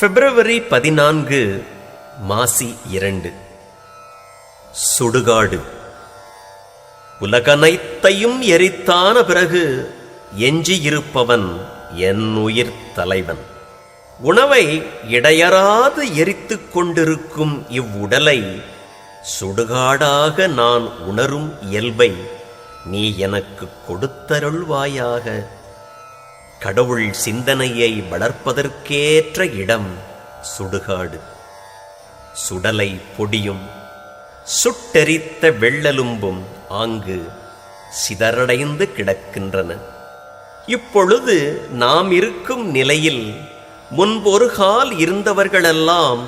பிப்ரவரி பதினான்கு மாசி இரண்டு. சுடுகாடு. உலகனைத்தையும் எரித்தான பிறகு எஞ்சியிருப்பவன் என் உயிர் தலைவன். உணவை இடையறாது எரித்துக் கொண்டிருக்கும் இவ்வுடலை சுடுகாடாக நான் உணரும் இயல்பை நீ எனக்கு கொடுத்தருள்வாயாக. கடவுள் சிந்தனையை வளர்ப்பதற்கேற்ற இடம் சுடுகாடு. சுடலை பொடியும் சுட்டெரித்த வெள்ளெலும்பும் ஆங்கு சிதறடைந்து கிடக்கின்றன. இப்பொழுது நாம் இருக்கும் நிலையில் முன்பொரு கால் இருந்தவர்களெல்லாம்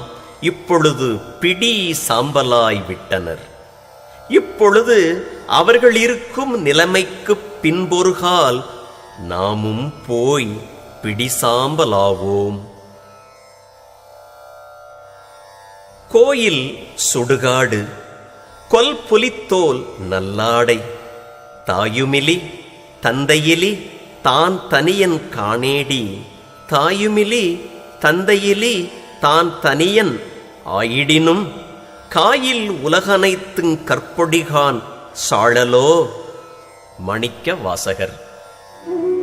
இப்பொழுது பிடி சாம்பலாய் விட்டனர். இப்பொழுது அவர்கள் இருக்கும் நிலைமைக்கு பின்பொரு கால் நாமும் போய் பிடிசாம்பலாவோம். கோயில் சுடுகாடு கொல் புலித்தோல் நல்லாடை தாயுமிலி தந்தையிலி தான் தனியன் காணேடி தாயுமிலி தந்தையிலி தான் தனியன் ஆயிடினும் காயில் உலகனைத்துங் கற்பொடிகான் சாழலோ மணிக்க வாசகர். Ooh.